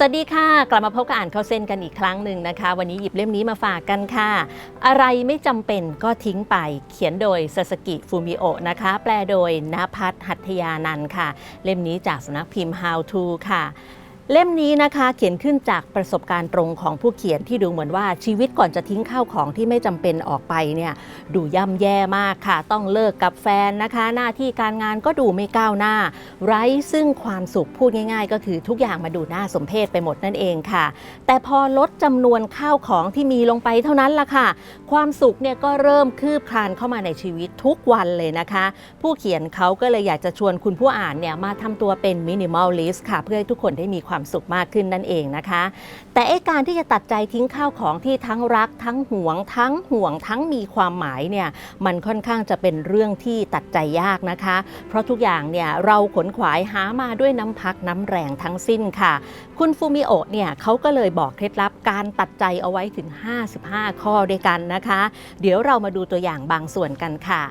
สวัสดีค่ะ กลับมาพบกับอ่านข้าเส้นกันอีกครั้งหนึ่งนะคะ วันนี้หยิบเล่มนี้มาฝากกันค่ะ อะไรไม่จำเป็นก็ทิ้งไป เขียนโดยซาสกิฟูมิโอะนะคะ แปลโดยนภัทรหัตยานันค่ะ เล่มนี้จากสำนักพิมพ์ How to ค่ะ เล่มนี้นะคะเขียนขึ้นจากประสบการณ์ตรงของผู้เขียนที่ดูเหมือนว่าชีวิตก่อนจะทิ้งข้าวของที่ไม่จำเป็นออกไปเนี่ยดูย่ำแย่มากค่ะ ต้องเลิกกับแฟนนะคะ หน้าที่การงานก็ดูไม่ก้าวหน้า ไร้ซึ่งความสุขพูดง่าย ๆ ก็คือทุกอย่างมาดูน่าสมเพชไปหมดนั่นเองค่ะ แต่พอลดจำนวนข้าวของที่มีลงไปเท่านั้นล่ะค่ะ ความสุขเนี่ยก็เริ่มคืบคลานเข้ามาในชีวิตทุกวันเลยนะคะ ผู้เขียนเขาก็เลยอยากจะชวนคุณผู้อ่านเนี่ยมาทำตัวเป็นมินิมอลลิสต์ค่ะ เพื่อให้ทุกคนได้มีความความสุขมากขึ้นนั่นเองนะคะ แต่ไอการที่จะตัดใจทิ้งข้าวของที่ทั้งรัก ทั้งหวง ทั้งห่วง ทั้งมีความหมายเนี่ยมันค่อนข้างจะเป็นเรื่องที่ตัดใจยากนะคะ เพราะทุกอย่างเนี่ยเราขนขวายหามาด้วยน้ำพักน้ำแรงทั้งสิ้นค่ะ คุณฟูมิโอะเนี่ยเขาก็เลยบอกเคล็ดลับการตัดใจเอาไว้ถึง 55 ข้อด้วยกันนะคะ เดี๋ยวเรามาดูตัวอย่างบางส่วนกันค่ะ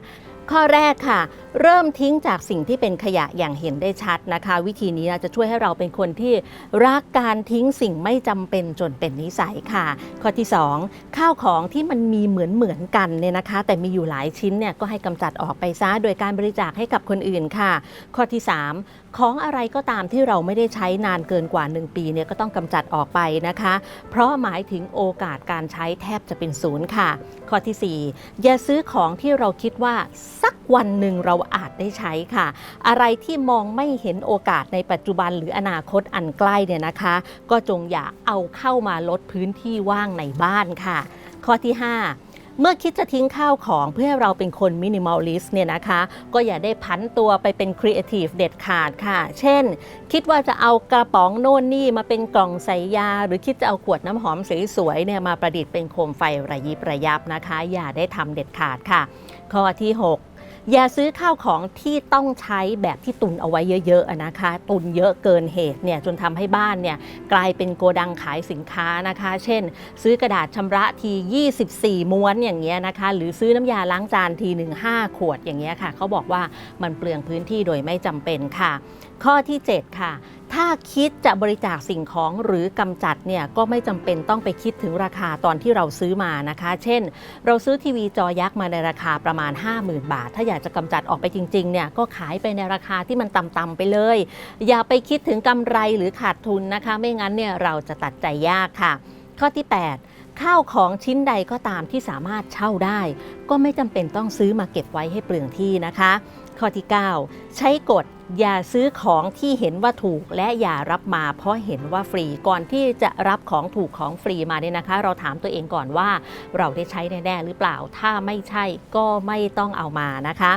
ข้อแรกค่ะ เริ่มทิ้งจากสิ่งที่เป็นขยะอย่างเห็นได้ชัดนะคะ วิธีนี้จะช่วยให้เราเป็นคนที่รักการทิ้งสิ่งไม่จำเป็นจนเป็นนิสัยค่ะ ข้อที่ 2 ข้าวของที่มันมีเหมือนเหมือนกันเนี่ยนะคะ แต่มีอยู่หลายชิ้นเนี่ยก็ให้กำจัดออกไปซะโดยการบริจาคให้กับคนอื่นค่ะ ข้อที่ 3 ของอะไรก็ตามที่เราไม่ได้ใช้นานเกินกว่า 1 ปีเนี่ยก็ต้องกำจัดออกไปนะคะ เพราะหมายถึงโอกาสการใช้แทบจะเป็นศูนย์ค่ะ ข้อทีสี่4 อย่าซื้อของที่เราคิดว่าสักวันหนึ่งเราอาจได้ใช้ค่ะ อะไรที่มองไม่เห็นโอกาสในปัจจุบันหรืออนาคตอันใกล้เนี่ยนะคะ ก็จงอย่าเอาเข้ามาลดพื้นที่ว่างในบ้านค่ะ ข้อที่ 5 เมื่อคิดจะทิ้งข้าวของเพื่อให้เราเป็นคนมินิมอลลิสต์เนี่ยนะคะ ก็อย่าได้พันตัวไปเป็นครีเอทีฟเด็ดขาดค่ะ เช่น คิดว่าจะเอากระป๋องโน่นนี่มาเป็นกล่องใส่ยา หรือคิดจะเอาขวดน้ำหอมสวยๆเนี่ยมาประดิษฐ์เป็นโคมไฟระยิบระยับนะคะ อย่าได้ทำเด็ดขาดค่ะ ข้อที่ 6 อย่าซื้อข้าวของที่ต้องใช้แบบที่ตุนเอาไว้เยอะๆนะคะ ตุนเยอะเกินเหตุเนี่ยจนทำให้บ้านเนี่ยกลายเป็นโกดังขายสินค้านะคะ เช่น ซื้อกระดาษชำระที 24 ม้วนอย่างเงี้ยนะคะ หรือซื้อน้ำยาล้างจานทีหนึ่ง5ขวดอย่างเงี้ยค่ะเขาบอกว่ามันเปลืองพื้นที่โดยไม่จำเป็นค่ะ ข้อที่ 7 ค่ะถ้าคิดจะบริจาคสิ่งของหรือกำจัดเนี่ยก็ไม่จำเป็นต้องไปคิดถึงราคาตอนที่เราซื้อมานะคะ เช่น เราซื้อทีวีจอยักษ์มาในราคาประมาณ 50,000 บาท ถ้าอยากจะกำจัดออกไปจริงๆเนี่ยก็ขายไปในราคาที่มันต่ำๆไปเลย อย่าไปคิดถึงกำไรหรือขาดทุนนะคะ ไม่งั้นเนี่ยเราจะตัดใจยากค่ะ ข้อที่ 8 ข้าวของชิ้นใดก็ตามที่สามารถเช่าได้ ก็ไม่จำเป็นต้องซื้อมาเก็บไว้ให้เปลืองที่นะคะ ข้อที่ 9 ใช้กฎอย่าซื้อของที่เห็นว่าถูกและอย่ารับมาเพราะเห็นว่าฟรีก่อนที่จะรับของถูกของฟรีมาเนี่ยนะคะ เราถามตัวเองก่อนว่าเราได้ใช้แน่ๆหรือเปล่า ถ้าไม่ใช่ก็ไม่ต้องเอามานะคะ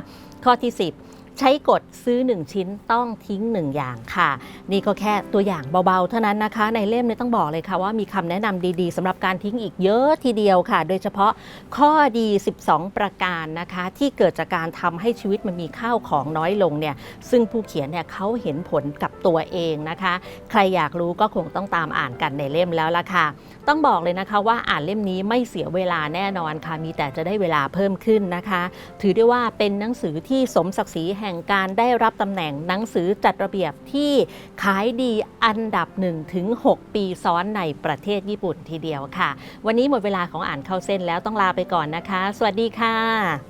ข้อที่ 10 ใช้กฎซื้อ 1 ชิ้นต้องทิ้ง 1 อย่างค่ะ นี่ก็แค่ตัวอย่างเบาๆ เท่านั้นนะคะ ในเล่มเนี่ยต้องบอกเลยค่ะว่ามีคำแนะนำดีๆสำหรับการทิ้งอีกเยอะทีเดียวค่ะ โดยเฉพาะข้อดี 12 ประการนะคะ ที่เกิดจากการทำให้ชีวิตมันมีข้าวของน้อยลงเนี่ยซึ่งผู้เขียนเนี่ยเขาเห็นผลกับตัวเองนะคะ ใครอยากรู้ก็คงต้องตามอ่านกันในเล่มแล้วล่ะค่ะ ต้องบอกเลยนะคะว่าอ่านเล่มนี้ไม่เสียเวลาแน่นอนค่ะ มีแต่จะได้เวลาเพิ่มขึ้นนะคะ ถือได้ว่าเป็นหนังสือที่สมศักดิ์ศรีแห่งการได้รับตำแหน่งหนังสือจัดระเบียบที่ขายดีอันดับ1ถึง6ปีซ้อนในประเทศญี่ปุ่นทีเดียวค่ะ วันนี้หมดเวลาของอ่านเข้าเส้นแล้วต้องลาไปก่อนนะคะ สวัสดีค่ะ